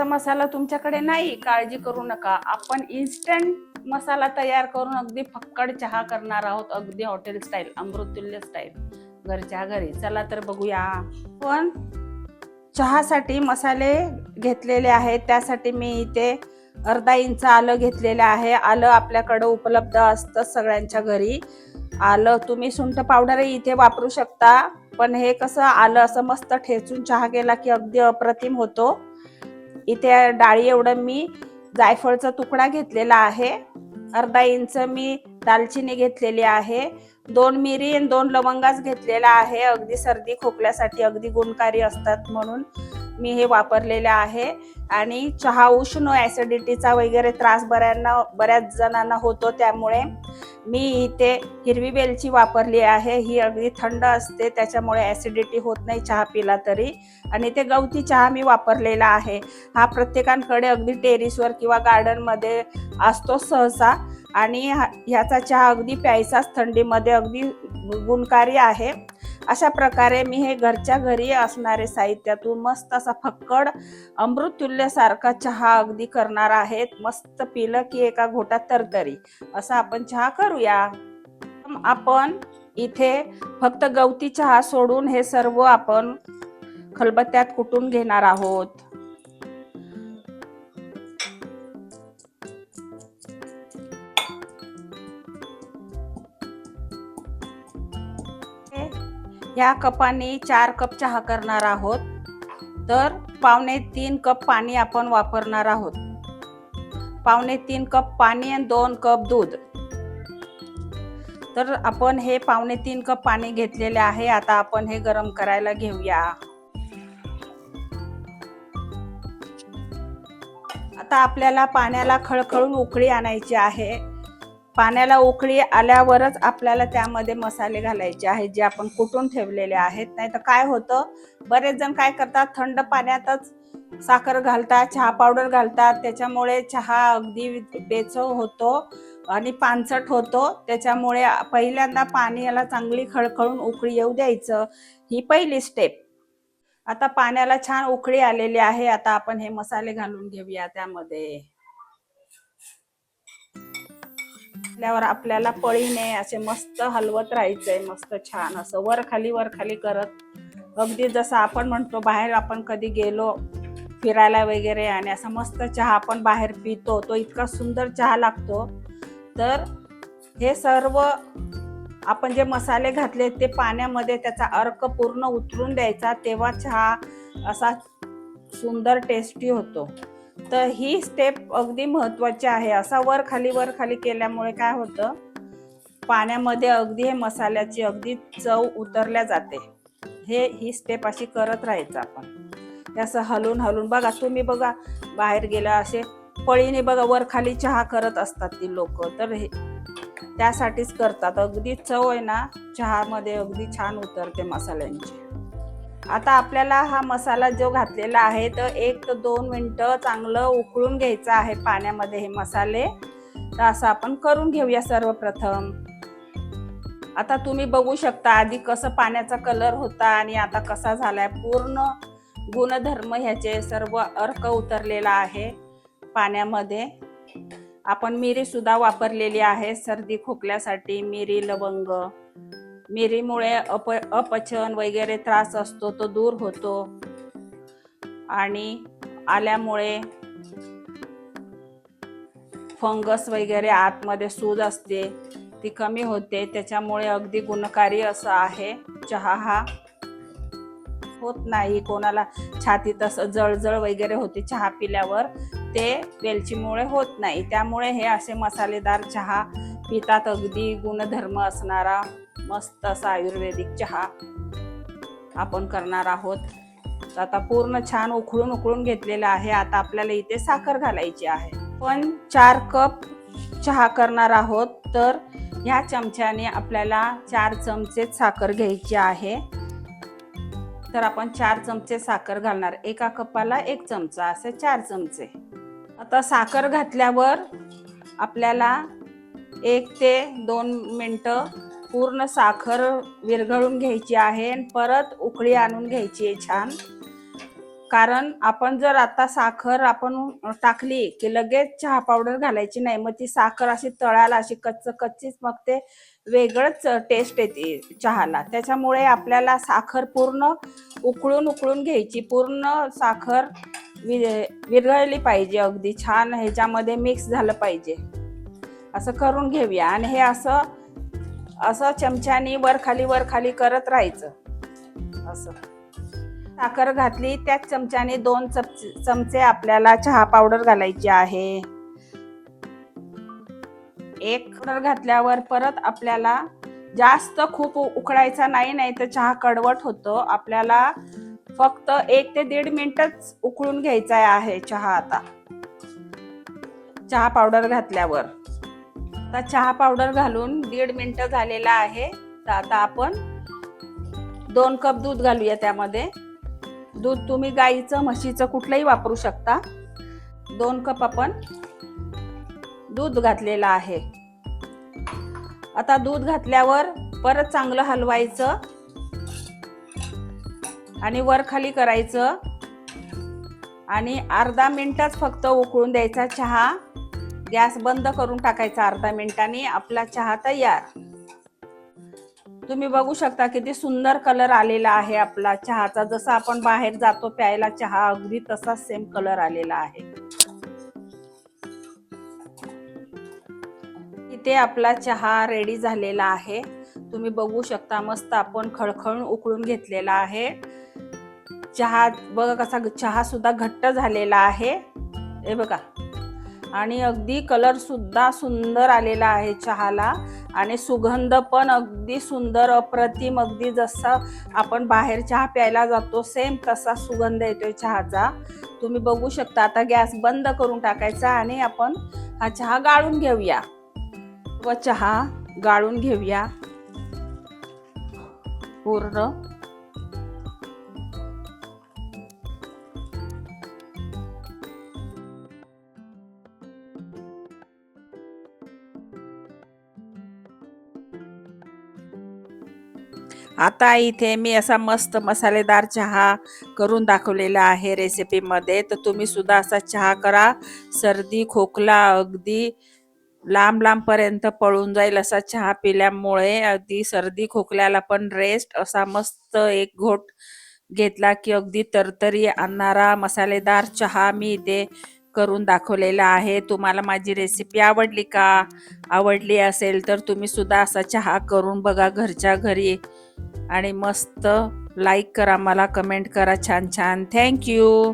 मसाला तुमच्याकडे नाही काळजी करू नका. आपण इन्स्टंट मसाला तयार करून अगदी फक्कड चहा करणार आहोत अगदी हॉटेल स्टाईल अमृतुल्य स्टाईल घरच्या घरी. चला तर बघूया. पण चहासाठी मसाले घेतलेले आहेत. त्यासाठी मी इथे अर्धा इंच आलं घेतलेलं आहे. आलं आपल्याकडं उपलब्ध असतं सगळ्यांच्या घरी. आलं तुम्ही सुंठ पावडरही इथे वापरू शकता. पण हे कसं आलं असं मस्त ठेचून चहा केला की अगदी अप्रतिम होतो. इथे डाळी एवढं मी जायफळचा तुकडा घेतलेला आहे. अर्धा इंच मी दालचिनी घेतलेली आहे. दोन मिरी आणि दोन लवंगाच घेतलेला आहे. अगदी सर्दी खोकल्यासाठी अगदी गुणकारी असतात म्हणून. मी हे वापरलेलं आहे. आणि चहा उष्ण ॲसिडिटीचा वगैरे त्रास बऱ्यांना बऱ्याच जणांना होतो त्यामुळे मी इथे हिरवी वेलची वापरली आहे. ही अगदी थंड असते त्याच्यामुळे ॲसिडिटी होत नाही चहा पिला तरी. आणि ते गवती चहा मी वापरलेला आहे. हा प्रत्येकांकडे अगदी टेरिसवर किंवा गार्डनमध्ये असतो सहसा. आणि हा- ह्याचा चहा अगदी प्यायचाच थंडीमध्ये अगदी गुणकारी आहे. अशा प्रकारे मी हे घरच्या घरी असणारे साहित्यातून मस्त असा फक्कड अमृततुल्यसारखा चहा अगदी करणार आहेत. मस्त पिलं की एका घोटात तरतरी. असा आपण चहा करूया. आपण इथे फक्त गवती चहा सोडून हे सर्व आपण खलबत्त्यात कुटून घेणार आहोत. या कपाने चार कप चहा करणार आहोत. तर पावणे तीन कप पाणी आपण वापरणार आहोत. पावणे तीन कप पाणी आणि दोन कप दूध. तर आपण हे पावणे तीन कप पाणी घेतलेले आहे. आता आपण हे गरम करायला घेऊया. आता आपल्याला पाण्याला खळखळून उकळी आणायची आहे. पाण्याला उकळी आल्यावरच आपल्याला त्यामध्ये मसाले घालायचे आहेत जे आपण कुटून ठेवलेले आहेत. नाही तर काय होतं? बरेच जण काय करतात? थंड पाण्यातच साखर घालतात चहा पावडर घालतात. त्याच्यामुळे चहा अगदी बेचव होतो आणि पानसट होतो. त्याच्यामुळे पहिल्यांदा पाण्याला चांगली खळखळून उकळी येऊ द्यायचं. ही पहिली स्टेप आता पाण्याला छान उकळी आलेली आहे. आता आपण हे मसाले घालून घेऊया त्यामध्ये. असल्यावर आपल्याला पळीने असे मस्त हलवत राहायचंय मस्त छान. असं वर खाली वर खाली करत. अगदी जसं आपण म्हणतो बाहेर आपण कधी गेलो फिरायला वगैरे आणि असा मस्त चहा आपण बाहेर पितो तो इतका सुंदर चहा लागतो. तर हे सर्व आपण जे मसाले घातले ते पाण्यामध्ये त्याचा अर्क पूर्ण उतरून द्यायचा तेव्हा चहा असा सुंदर टेस्टी होतो. तर ही स्टेप अगदी महत्वाची आहे. असा वर खाली वर खाली केल्यामुळे काय होतं? पाण्यामध्ये अगदी हे मसाल्याची अगदी चव उतरल्या जाते. हे ही स्टेप अशी करत राहायचं आपण. असं हलून हलून बघा तुम्ही बघा बाहेर गेला असे पळीने बघा वर खाली चहा करत असतात ती लोक. तर हे त्यासाठीच करतात. अगदी चव आहे ना चहामध्ये अगदी छान उतरते मसाल्यांची. आता आपल्याला हा मसाला जो घातलेला आहे तर एक दोन मिनटं चांगलं उकळून घ्यायचं आहे पाण्यामध्ये हे मसाले. तर असं आपण करून घेऊया सर्वप्रथम. आता तुम्ही बघू शकता आधी कसं पाण्याचा कलर होता आणि आता कसा झालाय. पूर्ण गुणधर्म ह्याचे सर्व अर्क उतरलेला आहे पाण्यामध्ये. आपण मिरी सुद्धा वापरलेली आहे सर्दी खोकल्यासाठी मिरी लवंग. मिरीमुळे अप अपचन वगैरे त्रास असतो तो दूर होतो. आणि आल्यामुळे फंगस वगैरे आतमध्ये सूज असते ती कमी होते. त्याच्यामुळे अगदी गुणकारी असं आहे. चहा हा होत नाही. कोणाला छातीत असं जळजळ वगैरे होते चहा पिल्यावर ते वेलचीमुळे होत नाही. त्यामुळे हे असे मसालेदार चहा पितात. अगदी गुणधर्म असणारा मस्त असा आयुर्वेदिक चहा आपण करणार आहोत. तर आता पूर्ण छान उकळून उकळून घेतलेला आहे. आता आपल्याला इथे साखर घालायची आहे. पण चार कप चहा करणार आहोत. तर ह्या चमच्याने आपल्याला चार चमचे साखर घ्यायची आहे. तर आपण चार चमचे साखर घालणार. एका कपाला एक चमचा असे चार चमचे. आता साखर घातल्यावर आपल्याला एक ते दोन मिनटं पूर्ण साखर विरघळून घ्यायची आहे आणि परत उकळी आणून घ्यायची आहे छान. कारण आपण जर आता साखर आपण टाकली की लगेच चहा पावडर घालायची नाही मग ती साखर अशी तळाला अशी कच्च कच्चीच मग ते वेगळंच टेस्ट येते चहाला. त्याच्यामुळे आपल्याला साखर पूर्ण उकळून उकळून घ्यायची पूर्ण साखर वि- विरघळली पाहिजे अगदी छान. ह्याच्यामध्ये मिक्स झालं पाहिजे. असं करून घेऊया. आणि हे असं असं चमच्यानी वर खाली वर खाली करत राहायचं. असं. साखर घातली त्याच चमच्याने दोन चमचे चमचे आपल्याला चहा पावडर घालायची आहे. एक पावडर घातल्यावर परत आपल्याला जास्त खूप उकळायचा नाही नाही तर चहा कडवट होतो. आपल्याला फक्त एक ते दीड मिनिटच उकळून घ्यायचा आहे चहा आता. चहा पावडर घातल्यावर. आता चहा पावडर घालून दीड मिनटं झालेला आहे. तर आता आपण दोन कप दूध घालूया त्यामध्ये. दूध तुम्ही गाईचं म्हशीचं कुठलंही वापरू शकता. दोन कप आपण दूध घातलेलं आहे. आता दूध घातल्यावर परत चांगलं हलवायचं आणि वर खाली करायचं. आणि अर्धा मिनिटच फक्त उकळून द्यायचा चहा. गॅस बंद करून टाकायचा अर्धा मिनिटाने. आपला चहा तयार. तुम्ही बघू शकता किती सुंदर कलर आलेला आहे आपला चहाचा. जसा आपण बाहेर जातो प्यायला चहा अगदी तसाच सेम कलर आलेला आहे. इथे आपला चहा रेडी झालेला आहे. तुम्ही बघू शकता मस्त आपण खळखळून उकळून घेतलेला आहे. चहा बघा कसा चहा सुद्धा घट्ट झालेला आहे. हे बघा. आणि अगदी कलर सुद्धा सुंदर आलेला आहे चहाला. आणि सुगंध पण अगदी सुंदर अप्रतिम अगदी जसा आपण बाहेर चहा प्यायला जातो सेम तसा सुगंध येतोय चहाचा. तुम्ही बघू शकता आता गॅस बंद करून टाकायचा आणि आपण हा चहा गाळून घेऊया. व चहा गाळून घेऊया. पूर्ण. आता इथे मी असा मस्त मसालेदार चहा करून दाखवलेला आहे रेसिपीमध्ये. तर तुम्ही सुद्धा असा चहा करा. सर्दी खोकला अगदी लांब लांबपर्यंत पळून जाईल असा चहा पिल्यामुळे अगदी सर्दी खोकल्याला पण रेस्ट असा मस्त एक घोट घेतला की अगदी तरतरी आणणारा मसालेदार चहा मी इथे करून दाखवलेला आहे. तुम्हाला माझी रेसिपी आवडली का? आवडली असेल तर तुम्ही सुद्धा असा चहा करून बघा घरच्या घरी. आणि मस्त लाईक करा मला कमेंट करा छान छान. थँक्यू